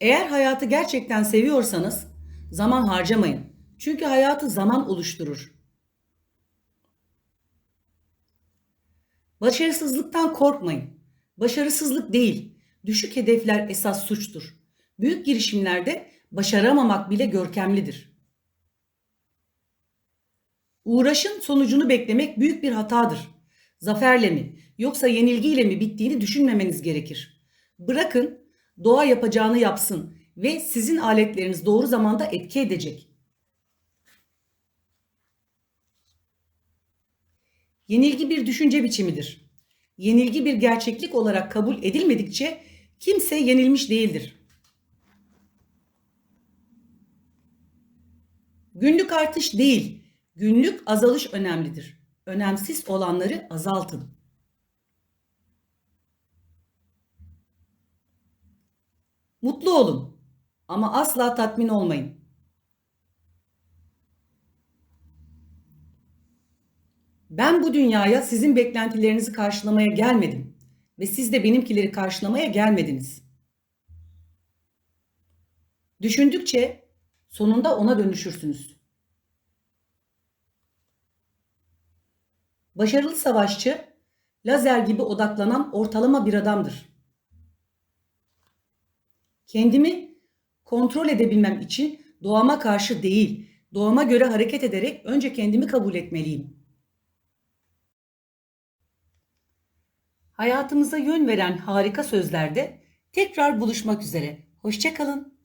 Eğer hayatı gerçekten seviyorsanız zaman harcamayın. Çünkü hayatı zaman oluşturur. Başarısızlıktan korkmayın. Başarısızlık değil, düşük hedefler esas suçtur. Büyük girişimlerde başaramamak bile görkemlidir. Uğraşın sonucunu beklemek büyük bir hatadır. Zaferle mi yoksa yenilgiyle mi bittiğini düşünmemeniz gerekir. Bırakın doğa yapacağını yapsın ve sizin aletleriniz doğru zamanda etki edecek. Yenilgi bir düşünce biçimidir. Yenilgi bir gerçeklik olarak kabul edilmedikçe kimse yenilmiş değildir. Günlük artış değil, günlük azalış önemlidir. Önemsiz olanları azaltın. Mutlu olun ama asla tatmin olmayın. Ben bu dünyaya sizin beklentilerinizi karşılamaya gelmedim ve siz de benimkileri karşılamaya gelmediniz. Düşündükçe sonunda ona dönüşürsünüz. Başarılı savaşçı lazer gibi odaklanan ortalama bir adamdır. Kendimi kontrol edebilmem için doğama karşı değil, doğama göre hareket ederek önce kendimi kabul etmeliyim. Hayatımıza yön veren harika sözlerde tekrar buluşmak üzere. Hoşçakalın.